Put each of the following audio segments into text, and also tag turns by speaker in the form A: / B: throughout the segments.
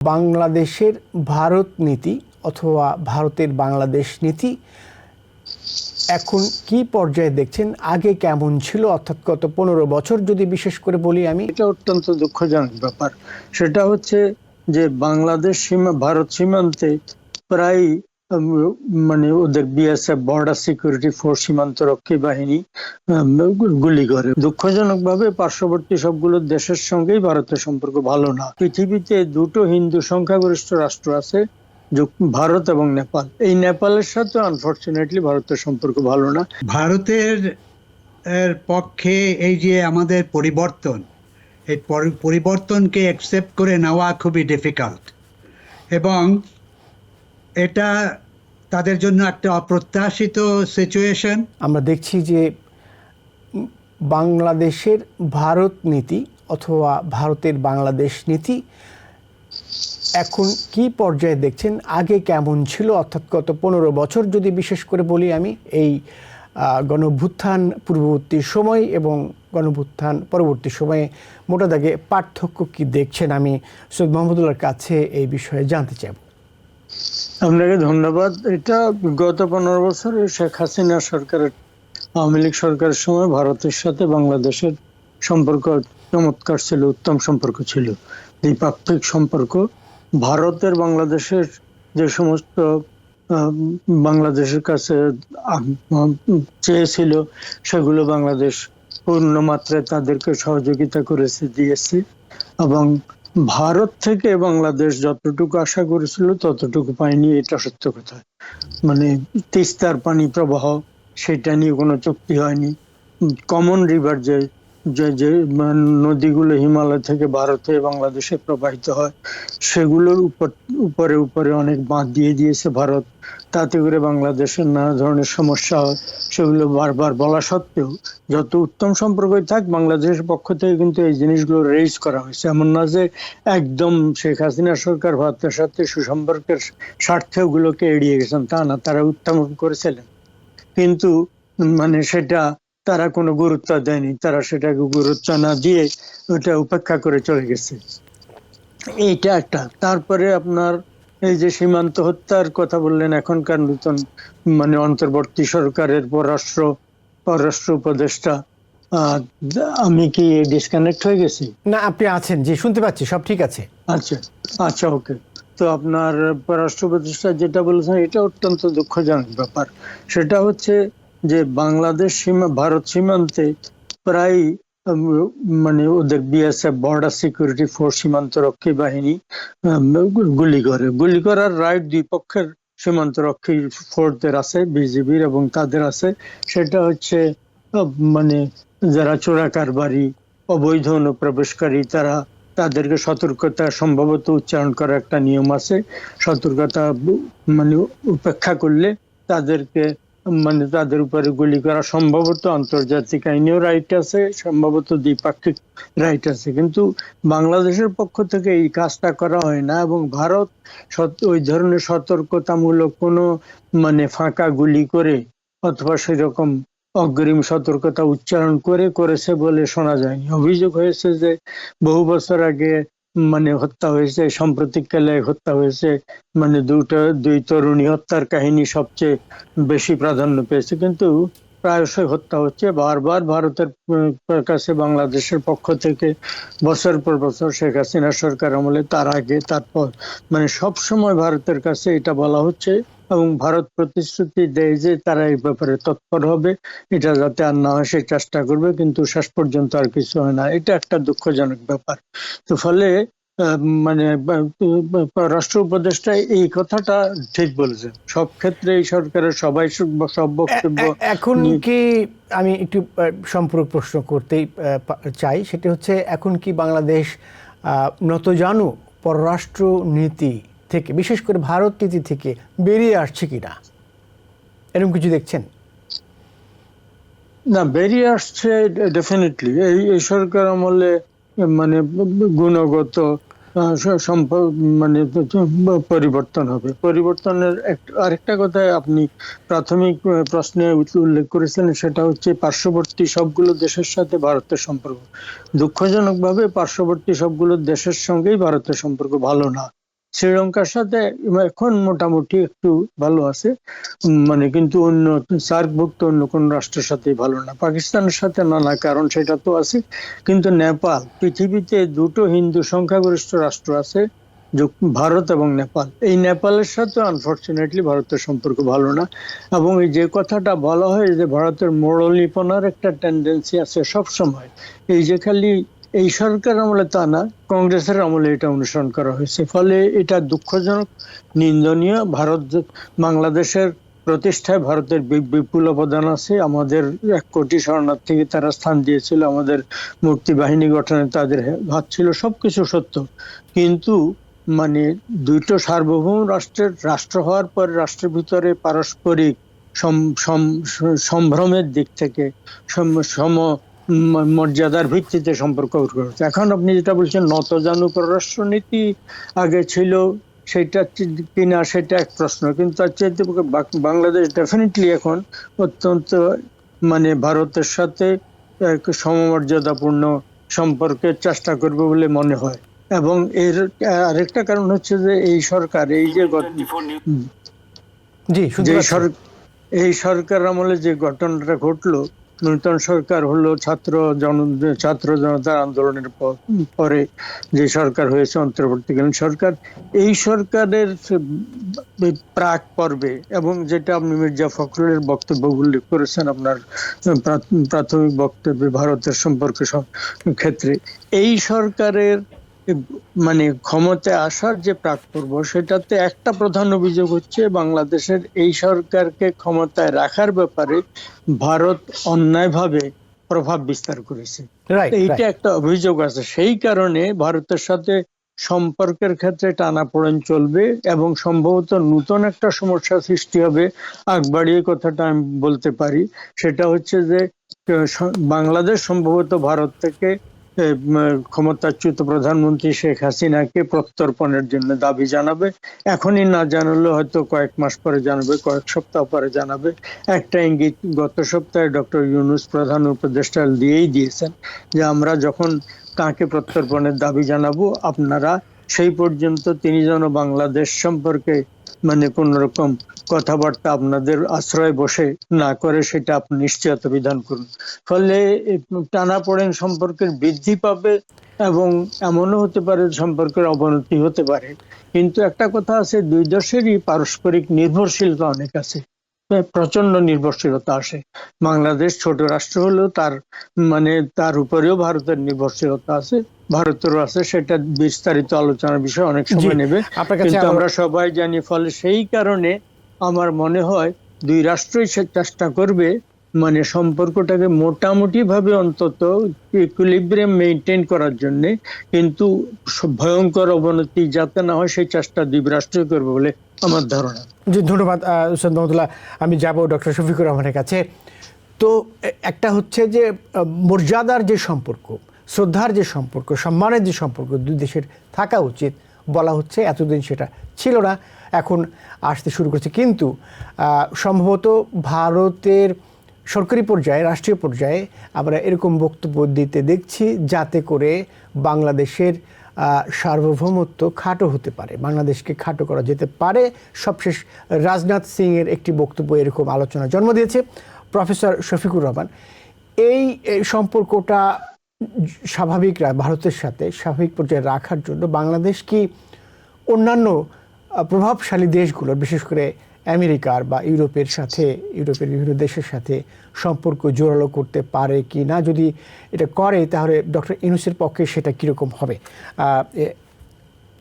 A: বাংলাদেশের ভারত নীতি অথবা ভারতের বাংলাদেশ নীতি এখন কি পর্যায়ে দেখছেন? আগে কেমন ছিল? অর্থাৎ গত পনেরো বছর যদি বিশেষ করে বলি আমি।
B: এটা অত্যন্ত দুঃখজনক ব্যাপার। সেটা হচ্ছে যে বাংলাদেশ সীমা ভারত সীমান্তে প্রায় মানে ওদের বিএসএফ বর্ডার সিকিউরিটি ফোর্স সীমান্ত রক্ষী বাহিনী গুলি করে। দুঃখজনক ভাবে পার্শ্ববর্তী সবগুলো দেশের সঙ্গেই ভারতের সম্পর্ক ভালো না। পৃথিবীতে দুটো হিন্দু সংখ্যাগরিষ্ঠ রাষ্ট্র আছে ভারত এবং নেপাল। এই নেপালের সাথে আনফর্চুনেটলি ভারতের সম্পর্ক ভালো না।
C: ভারতের, এর পক্ষে এই যে আমাদের পরিবর্তন, এই পরি- পরিবর্তনকে অ্যাকসেপ্ট করে নেওয়া খুবই ডিফিকাল্ট এবং এটা তাদের জন্য একটা অপ্রত্যাশিত সিচুয়েশন
A: আমরা দেখছি যে বাংলাদেশের ভারত নীতি অথবা ভারতের বাংলাদেশ নীতি এখন কি পর্যায়ে দেখছেন? আগে কেমন ছিল? অর্থাৎ গত পনেরো বছর যদি বিশেষ করে বলি আমি এই আহ, গণভ্যুত্থান পূর্ববর্তী সময় এবং গণভ্যুত্থান পরবর্তী সময়ে মোটা দাগে পার্থক্য কি দেখছেন? আমি সৈয়দ মোহাম্মদুল্লাহর কাছে এই বিষয়ে জানতে চাইব।
B: আপনাকে ধন্যবাদ। এটা গত পনেরো বছরে শেখ হাসিনা সরকারের, আওয়ামী লীগ সরকারের সময় ভারতের সাথে বাংলাদেশের সম্পর্ক চমৎকার ছিল, উত্তম সম্পর্ক ছিল। দ্বিপাক্ষিক সম্পর্ক, ভারতের বাংলাদেশের যে সমস্ত বাংলাদেশের কাছে চেয়েছিল, সেগুলো বাংলাদেশ পূর্ণ মাত্রায় তাদেরকে সহযোগিতা করেছে, দিয়েছে এবং ভারত থেকে বাংলাদেশ যতটুকু আশা করেছিল, ততটুকু পায়নি, এটা সত্য কথা। মানে তিস্তার পানি প্রবাহ সেটা নিয়ে কোনো চুক্তি হয়নি। কমন রিভার যে যে যে মানে নদীগুলো হিমালয় থেকে ভারতে বাংলাদেশে প্রবাহিত হয়, সেগুলোর উপর, উপরে উপরে অনেক বাঁধ দিয়ে দিয়েছে ভারত। তাতে করে বাংলাদেশের নানা ধরনের সমস্যা হয়। সেগুলো বারবার বলা সত্ত্বেও যত উত্তম সম্পর্কই থাক, বাংলাদেশের পক্ষ থেকে কিন্তু এই জিনিসগুলো রেজ করা হয়েছে। এমন না যে একদম শেখ হাসিনা সরকার ভারতের সাথে সুসম্পর্কের স্বার্থে ওগুলোকে এড়িয়ে গেছেন। তা না, তারা উত্থাপন করেছিলেন। কিন্তু মানে সেটা তারা কোনো গুরুত্ব দেয়নি তারা সেটাকে গুরুত্ব না দিয়ে ওটা উপেক্ষা করে চলে গেছে। এইটা একটা। তারপরে আপনার এই যে সীমান্ত হত্যার কথা বললেন এখনকার নতুন মানে অন্তর্বর্তী সরকারের পররাষ্ট্র পররাষ্ট্র উপদেষ্টা আমি কি ডিসকানেক্ট হয়ে গেছি?
A: না আপনি আছেন যে শুনতে পাচ্ছি সব ঠিক আছে।
B: আচ্ছা আচ্ছা ওকে। তো আপনার পররাষ্ট্র উপদেষ্টা যেটা বলেছেন এটা অত্যন্ত দুঃখজনক ব্যাপার। সেটা হচ্ছে যে বাংলাদেশ সীমা, ভারত সীমান্তে প্রায় মানে ওদের বিএসএফ বর্ডার সিকিউরিটি ফোর্স সীমান্ত রক্ষী বাহিনী গুলি করে। গুলি করার রাইট দুই পক্ষের সীমান্ত রক্ষী ফোর্সদের আছে বিজিবির এবং তাদের আছে। সেটা হচ্ছে মানে যারা চোরা কারবারি, অবৈধ অনুপ্রবেশকারী, তারা তাদেরকে সতর্কতা, সম্ভবত উচ্চারণ করার একটা নিয়ম আছে। সতর্কতা মানে উপেক্ষা করলে তাদেরকে মানে তাদের উপরে গুলি করা সম্ভবত আন্তর্জাতিক আইনেও রাইট আছে, সম্ভবত দ্বিপাক্ষিক রাইট আছে। কিন্তু বাংলাদেশের পক্ষ থেকে এই কাজটা করা হয় না এবং ভারত ওই ধরনের সতর্কতামূলক কোনো মানে ফাঁকা গুলি করে অথবা সেরকম অগ্রিম সতর্কতা উচ্চারণ করে করেছে বলে শোনা যায়নি। অভিযোগ হয়েছে যে বহু বছর আগে মানে হত্যা হয়েছে, সাম্প্রতিককালে হত্যা হয়েছে মানে দুটো, দুই তরুণী হত্যার কাহিনী সবচেয়ে বেশি প্রাধান্য পেয়েছে। কিন্তু প্রায়শই হত্যা হচ্ছে। বারবার ভারতের কাছে বাংলাদেশের পক্ষ থেকে বছর পর বছর শেখ হাসিনা সরকার আমলে তার আগে, তারপর। মানে সব সময় ভারতের কাছে এটা বলা হচ্ছে এবং ভারত প্রতিশ্রুতি দেয় যে তারা এই ব্যাপারে তৎপর হবে। এটা যাতে আর না হয় সেই চেষ্টা করবে, কিন্তু শেষ পর্যন্ত আর কিছু হয় না। এটা একটা দুঃখজনক ব্যাপার। তো ফলে মানে রাষ্ট্র উপদেষ্টা এই কথাটা ঠিক বলেছেন। সব ক্ষেত্রে এই সরকারের সবাই সব- বক্তব্য
A: এখন কি আমি একটু সম্পূরক প্রশ্ন করতেই চাই। সেটা হচ্ছে এখন কি বাংলাদেশ নতজানু পররাষ্ট্র নীতি থেকে বিশেষ করে ভারত নীতি থেকে বেরিয়ে আসছে কিনা এরকম কিছু দেখছেন?
B: না বেরিয়ে আসছে ডেফিনেটলি। এই সরকার আমলে মানে গুণগত মানে পরিবর্তন হবে। পরিবর্তনের আরেকটা কথা আপনি প্রাথমিক প্রশ্নে উল্লেখ করেছেন সেটা হচ্ছে পার্শ্ববর্তী সবগুলো দেশের সাথে ভারতের সম্পর্ক। দুঃখজনকভাবে পার্শ্ববর্তী সবগুলো দেশের সঙ্গেই ভারতের সম্পর্ক ভালো না। শ্রীলঙ্কার সাথে এখন মোটামুটি একটু ভালো আছে। মানে কিন্তু অন্য সার্কভুক্ত অন্য কোন রাষ্ট্রের সাথে ভালো না। পাকিস্তানের সাথে নানা কারণ সেটা তো আছে। কিন্তু নেপাল, পৃথিবীতে দুটো হিন্দু সংখ্যাগরিষ্ঠ রাষ্ট্র আছে ভারত এবং নেপাল। এই নেপালের সাথে আনফরচুনেটলি ভারতের সম্পর্ক ভালো না। এবং এই যে কথাটা বলা হয় যে ভারতের মোড়লিপনার একটা টেন্ডেন্সি আছে সব সময় এই যে খালি এই সরকার আমলে তা না, কংগ্রেসের আমলে এটা অনুসরণ করা হয়েছে। ফলে এটা দুঃখজনক, নিন্দনীয়। ভারত, বাংলাদেশের প্রতিষ্ঠায় ভারতের বিপুল অবদান আছে। আমাদের এক কোটি শরণার্থীকে তারা স্থান দিয়েছিল। আমাদের মুক্তি বাহিনী গঠনে তাদের হাত ছিল। সবকিছু সত্য। কিন্তু মানে দুইটো সার্বভৌম রাষ্ট্রের রাষ্ট্র হওয়ার পর রাষ্ট্রের ভিতরে পারস্পরিক সম- সম- সম্ভ্রমের দিক থেকে সম- মর্যাদার ভিত্তিতে সম্পর্ক করছে এখন আপনি যেটা বলছেন নতজানু পররাষ্ট্রনীতি আগে ছিল সেটা কিনা সেটা এক প্রশ্ন। কিন্তু তার চাইতে বাংলাদেশ ডেফিনেটলি এখন অত্যন্ত মানে ভারতের সাথে এক সমমর্যাদাপূর্ণ সম্পর্কের চেষ্টা করবে বলে মনে হয়। এবং এর আরেকটা কারণ হচ্ছে যে এই সরকার এই যে যে এই সরকার আমলে যে ঘটনাটা ঘটলো নূতন সরকার হলো ছাত্র জন, ছাত্র জনতার আন্দোলনের পরে যে সরকার হয়েছে অন্তর্বর্তীকালীন সরকার, এই সরকারের প্রাক পর্বে এবং যেটা আপনি মির্জা ফখরুলের বক্তব্য উল্লেখ করেছেন আপনার প্রা- প্রাথমিক বক্তব্যে ভারতের সম্পর্কে ক্ষেত্রে, এই সরকারের মানে ক্ষমতায় আসার যে প্রাক পর্ব সেটাতে একটা প্রধান অভিযোগ হচ্ছে বাংলাদেশের এই সরকারকে ক্ষমতায় রাখার ব্যাপারে ভারত অন্যায়ভাবে প্রভাব বিস্তার করেছে। এইটা একটা অভিযোগ আছে। সেই কারণে ভারতের সাথে সম্পর্কের ক্ষেত্রে টানাপোড়েন চলবে এবং সম্ভবত নতুন একটা সমস্যা সৃষ্টি হবে। আগ বাড়িয়ে কথাটা আমি বলতে পারি। সেটা হচ্ছে যে বাংলাদেশ সম্ভবত ভারত থেকে ক্ষমতাচ্যুত প্রধানমন্ত্রী শেখ হাসিনাকে প্রত্যর্পণের জন্য দাবি জানাবে। এখনই না জানালে হয়তো কয়েক মাস পরে জানাবে, কয়েক সপ্তাহ পরে জানাবে। একটা ইঙ্গিত গত সপ্তাহে ডক্টর ইউনুস প্রধান উপদেষ্টা দিয়েই দিয়েছেন যে আমরা যখন কাকে প্রত্যর্পণের দাবি জানাব, আপনারা সেই পর্যন্ত তিনি যেন বাংলাদেশ সম্পর্কে মানে কোন রকম কথাবার্তা আপনাদের আশ্রয় বসে না করে সেটা আপনি নিশ্চয়তা বিধান করুন। ফলে টানা পড়েন সম্পর্কের বৃদ্ধি পাবে এবং এমনও হতে পারে সম্পর্কের অবনতি হতে পারে। কিন্তু একটা কথা আছে দুই দেশেরই পারস্পরিক নির্ভরশীলতা অনেক আছে প্রচণ্ড নির্ভরশীলতা আসে। বাংলাদেশ ছোট রাষ্ট্র হলেও তার মানে তার উপরেও ভারতের নির্ভরশীলতা আছে ভারতেরও আছে সেটা বিস্তারিত আলোচনার বিষয় অনেক সময় নেবে। কিন্তু আমরা সবাই জানি ফলে সেই কারণে আমার মনে হয় দুই রাষ্ট্রই সে চেষ্টা করবে মানে সম্পর্কটাকে মোটামুটি ভাবে অন্তত ইকুইলিব্রিয়াম মেনটেন করার জন্য। কিন্তু ভয়ঙ্কর অবনতি যাতে না হয় সেই চেষ্টা দুই রাষ্ট্রই করবে বলে আমার ধারণা।
A: জি, ধন্যবাদ হোসেন আমি যাব ডক্টর শফিকুর রহমানের কাছে। তো একটা হচ্ছে যে মর্যাদার যে সম্পর্ক, শ্রদ্ধার যে সম্পর্ক, সম্মানের যে সম্পর্ক দুই দেশের থাকা উচিত বলা হচ্ছে, এতদিন সেটা ছিল না। এখন আসতে শুরু করেছে। কিন্তু সম্ভবত ভারতের সরকারি পর্যায়ে, রাষ্ট্রীয় পর্যায়ে আমরা এরকম বক্তব্য দিতে দেখছি যাতে করে বাংলাদেশের সার্বভৌমত্ব খাটো হতে পারে, বাংলাদেশকে খাটো করা যেতে পারে। সবশেষ রাজনাথ সিং এর একটি বক্তব্য এরকম আলোচনা জন্ম দিয়েছে, প্রফেসর শফিকুর রহমান। এই সম্পর্কটা স্বাভাবিক ভারতের সাথে স্বাভাবিক পর্যায়ে রাখার জন্য বাংলাদেশ কি অন্যান্য প্রভাবশালী দেশগুলোর বিশেষ করে আমেরিকার বা ইউরোপের সাথে ইউরোপের বিভিন্ন দেশের সাথে সম্পর্ক জোরালো করতে পারে কি না যদি এটা করে তাহলে ডক্টর ইনুসের পক্ষে সেটা কীরকম হবে?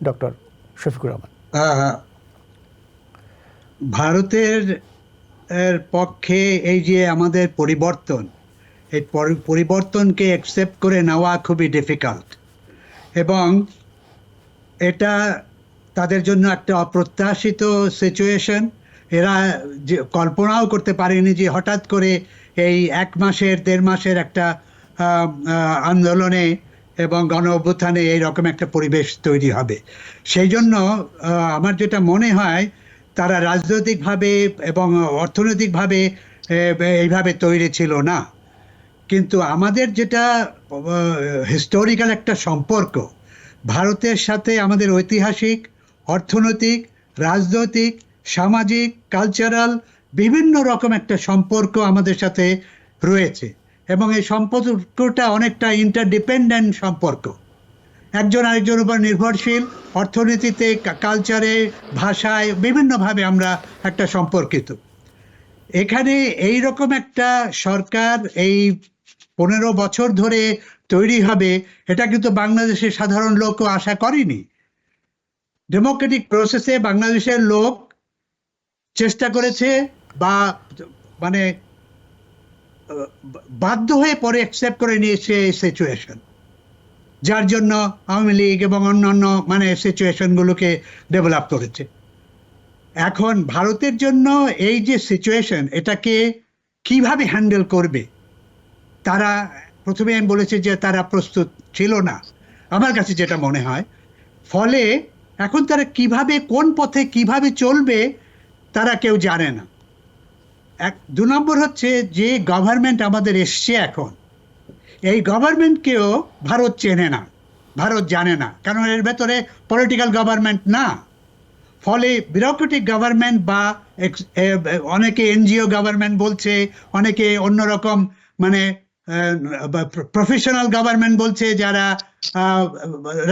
A: ডক্টর শফিকুর রহমান।
C: আহ, ভারতের এর পক্ষে এই যে আমাদের পরিবর্তন এই পরি- পরিবর্তনকে অ্যাকসেপ্ট করে নেওয়া খুবই ডিফিকাল্ট এবং এটা তাদের জন্য একটা অপ্রত্যাশিত সিচুয়েশন এরা যে কল্পনাও করতে পারেনি যে হঠাৎ করে এই এক মাসের, দেড় মাসের একটা আন্দোলনে এবং গণ অভ্যুত্থানে এইরকম একটা পরিবেশ তৈরি হবে। সেই জন্য আমার যেটা মনে হয়, তারা রাজনৈতিকভাবে এবং অর্থনৈতিকভাবে এইভাবে তৈরি ছিল না। কিন্তু আমাদের যেটা হিস্টোরিক্যাল একটা সম্পর্ক, ভারতের সাথে আমাদের ঐতিহাসিক অর্থনৈতিক, রাজনৈতিক, সামাজিক কালচারাল বিভিন্ন রকম একটা সম্পর্ক আমাদের সাথে রয়েছে এবং এই সম্পর্কটা অনেকটা ইন্টারডিপেন্ডেন্ট সম্পর্ক। একজন আরেকজনের উপর নির্ভরশীল, অর্থনীতিতে কালচারে ভাষায় বিভিন্নভাবে আমরা একটা সম্পর্কিত। এখানে এই রকম একটা সরকার এই পনেরো বছর ধরে তৈরি হবে, এটা কিন্তু বাংলাদেশের সাধারণ লোকও আশা করেনি। ডেমোক্রেটিক প্রসেসে বাংলাদেশের লোক চেষ্টা করেছে বা মানে বাধ্য হয়ে পরে অ্যাকসেপ্ট করে নিয়েছে এই সিচুয়েশন যার জন্য আওয়ামী লীগ এবং অন্যান্য মানে সিচুয়েশনগুলোকে ডেভেলপ করেছে। এখন ভারতের জন্য এই যে সিচুয়েশন এটাকে কীভাবে হ্যান্ডেল করবে? তারা, প্রথমে আমি বলেছি যে তারা প্রস্তুত ছিল না। আমার কাছে যেটা মনে হয়, ফলে এখন তারা কীভাবে, কোন পথে কীভাবে চলবে, তারা কেউ জানে না। এক, দু নম্বর হচ্ছে যে গভর্নমেন্ট আমাদের এসছে এখন। এই গভর্নমেন্টকেও ভারত চেনে না, ভারত জানে না। কারণ এর ভেতরে পলিটিক্যাল গভর্নমেন্ট না। ফলে বিউরোক্রেটিক গভর্নমেন্ট বা অনেকে এনজিও গভর্নমেন্ট বলছে, অনেকে অন্যরকম মানে প্রফেশনাল গভর্নমেন্ট বলছে, যারা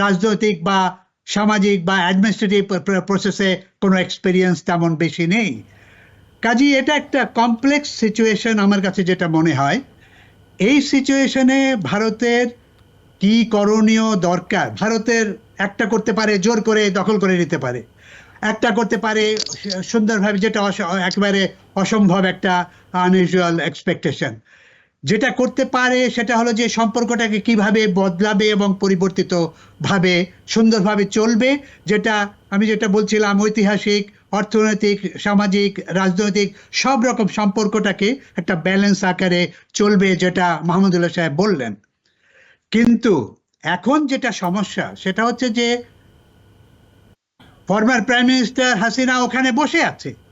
C: রাজনৈতিক বা সামাজিক বা অ্যাডমিনিস্ট্রেটিভ প্রসেসে কোনো এক্সপিরিয়েন্স তেমন বেশি নেই। কাজেই এটা একটা কমপ্লেক্স সিচুয়েশন আমার কাছে যেটা মনে হয়। এই সিচুয়েশনে ভারতের কি করণীয় দরকার? ভারতের একটা করতে পারে, জোর করে দখল করে নিতে পারে। একটা করতে পারে সুন্দরভাবে যেটা একেবারে অসম্ভব একটা আনইউজুয়াল এক্সপেকটেশন যেটা করতে পারে সেটা হলো যে সম্পর্কটাকে কীভাবে বদলাবে এবং পরিবর্তিত ভাবে সুন্দরভাবে চলবে, যেটা আমি যেটা বলছিলাম, ঐতিহাসিক, অর্থনৈতিক, সামাজিক, রাজনৈতিক, সব রকম সম্পর্কটাকে একটা ব্যালেন্স আকারে চলবে যেটা মাহমুদুল্লাহ সাহেব বললেন। কিন্তু এখন যেটা সমস্যা, সেটা হচ্ছে যে ফর্মার প্রাইম মিনিস্টার হাসিনা ওখানে বসে আছে।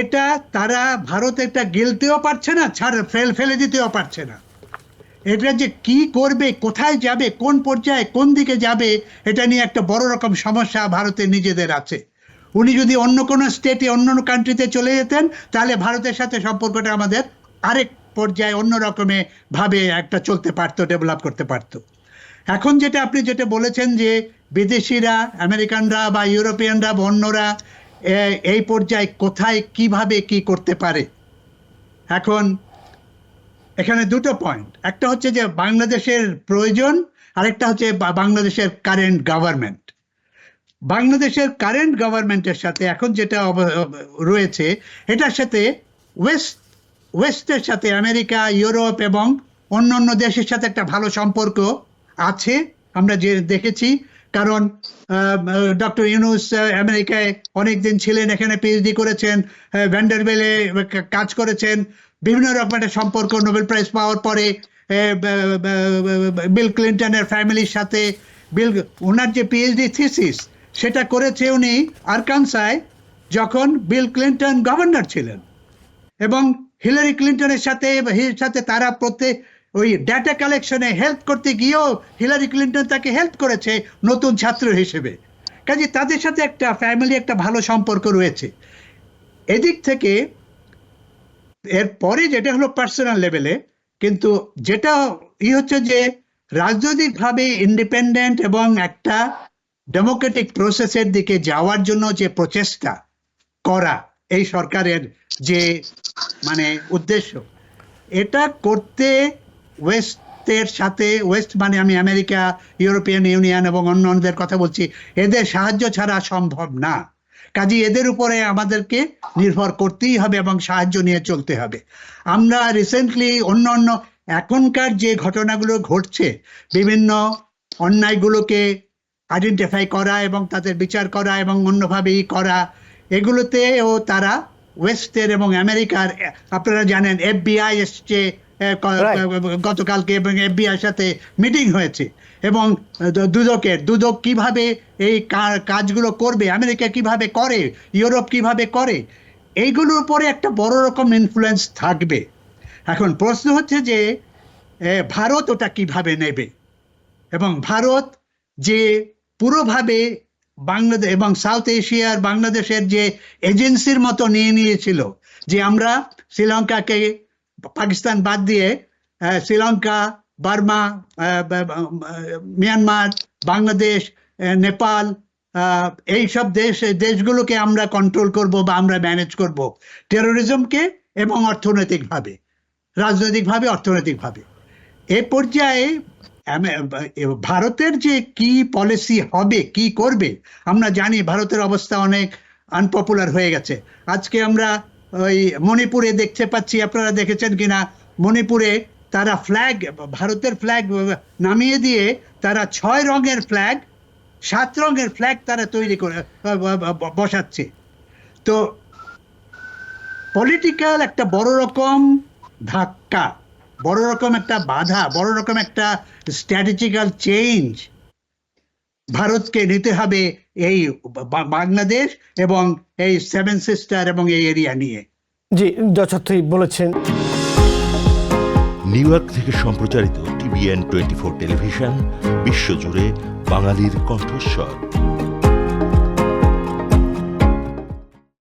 C: এটা তারা ভারত একটা গেলতেও পারছে না, ছাড়, ফেল, ফেলে দিতেও পারছে না। এটা যে কি করবে, কোথায় যাবে, কোন পর্যায়ে, কোন দিকে যাবে, এটা নিয়ে একটা বড় রকম সমস্যা ভারতের নিজেদের আছে। উনি যদি অন্য কোনো স্টেটে অন্য কান্ট্রিতে চলে যেতেন, তাহলে ভারতের সাথে সম্পর্কটা আমাদের আরেক পর্যায়ে অন্য রকমে ভাবে একটা চলতে পারতো ডেভেলপ করতে পারতো। এখন যেটা আপনি যেটা বলেছেন যে, বিদেশিরা, আমেরিকানরা বা ইউরোপিয়ানরা বা অন্যরা এই পর্যায়ে কোথায়, কীভাবে, কি করতে পারে? এখন, এখানে দুটো পয়েন্ট একটা হচ্ছে যে বাংলাদেশের প্রয়োজন, আরেকটা হচ্ছে বাংলাদেশের কারেন্ট গভর্নমেন্ট বাংলাদেশের কারেন্ট গভর্নমেন্টের সাথে এখন যেটা রয়েছে, এটার সাথে ওয়েস্ট ওয়েস্টের সাথে আমেরিকা, ইউরোপ এবং অন্য অন্য দেশের সাথে একটা ভালো সম্পর্ক আছে, আমরা যে দেখেছি। কারণ ডক্টর ইউনুস আমেরিকায় অনেকদিন ছিলেন, এখানে পিএইচডি করেছেন ভ্যান্ডারবেলে কাজ করেছেন, বিভিন্ন রকম একটা সম্পর্ক, নোবেল প্রাইজ পাওয়ার পরে বিল ক্লিন্টনের ফ্যামিলির সাথে বিল ওনার যে পিএইচডি থিসিস, সেটা করেছে উনি আরকানসায়, যখন বিল ক্লিন্টন গভর্নর ছিলেন। এবং হিলারি ক্লিন্টনের সাথে সাথে তারা প্রত্যেক ওই ডেটা কালেকশনে হেল্প করতে গিয়েও হিলারি ক্লিন্টন তাকে হেল্প করেছে নতুন ছাত্র হিসেবে। কাজে তাদের সাথে একটা ফ্যামিলি একটা ভালো সম্পর্ক রয়েছে। এদিক থেকে এরপরে যেটা হলো পার্সোনাল লেভেলে কিন্তু যেটা ই হচ্ছে যে রাজনৈতিকভাবে ইন্ডিপেন্ডেন্ট এবং একটা ডেমোক্রেটিক প্রসেসের দিকে যাওয়ার জন্য যে প্রচেষ্টা করা এই সরকারের যে মানে উদ্দেশ্য, এটা করতে ওয়েস্টের সাথে ওয়েস্ট মানে আমি আমেরিকা ইউরোপিয়ান ইউনিয়ন এবং অন্য অন্যদের কথা বলছি, এদের সাহায্য ছাড়া সম্ভব না কাজে এদের উপরে আমাদেরকে নির্ভর করতেই হবে এবং সাহায্য নিয়ে চলতে হবে আমরা রিসেন্টলি অন্য অন্য এখনকার যে ঘটনাগুলো ঘটছে, বিভিন্ন অন্যায়গুলোকে আইডেন্টিফাই করা এবং তাদের বিচার করা এবং অন্যভাবেই করা, এগুলোতেও তারা ওয়েস্টের এবং আমেরিকার, আপনারা জানেন এফবিআই এসছে. গতকালকে এবং এফবিআই সাথে মিটিং হয়েছে এবং দুদকের দুদক কীভাবে এই কাজগুলো করবে আমেরিকা কীভাবে করে ইউরোপ কীভাবে করে এইগুলোর উপরে একটা বড় রকম ইনফ্লুয়েন্স থাকবে। এখন প্রশ্ন হচ্ছে যে ভারত ওটা কীভাবে নেবে? এবং ভারত যে পুরোভাবে বাংলাদেশ এবং সাউথ এশিয়ার বাংলাদেশের যে এজেন্সির মতো নিয়ে নিয়েছিল যে আমরা শ্রীলঙ্কাকে পাকিস্তান বাদ দিয়ে শ্রীলঙ্কা বার্মা মিয়ানমার বাংলাদেশ নেপাল আহ, এইসব দেশ দেশগুলোকে আমরা কন্ট্রোল করব বা আমরা ম্যানেজ করব টেরোরিজমকে এবং অর্থনৈতিকভাবে রাজনৈতিকভাবে অর্থনৈতিকভাবে। এ পর্যায়ে ভারতের যে কি পলিসি হবে কি করবে আমরা জানি ভারতের অবস্থা অনেক আনপপুলার হয়ে গেছে। আজকে আমরা ওই মণিপুরে দেখতে পাচ্ছি, আপনারা দেখেছেন কিনা? মণিপুরে তারা ফ্ল্যাগ ভারতের ফ্ল্যাগ নামিয়ে দিয়ে তারা ছয় রঙের ফ্ল্যাগ সাত রঙের ফ্ল্যাগ তারা তৈরি করে, বসাচ্ছে। তো পলিটিক্যাল একটা বড় রকম ধাক্কা, বড় রকম একটা বাধা, বড় রকম একটা স্ট্র্যাটেজিক্যাল চেঞ্জ ভারতকে নিতে হবে এই বাংলাদেশ এবং এই সেভেন সিস্টার এবং এই এরিয়া নিয়ে।
A: জি যথার্থই বলেছেন।
D: নিউ ইয়র্ক থেকে সম্প্রচারিত টিভিএন টোয়েন্টি ফোর টেলিভিশন বিশ্বজুড়ে বাঙালির কণ্ঠস্বর।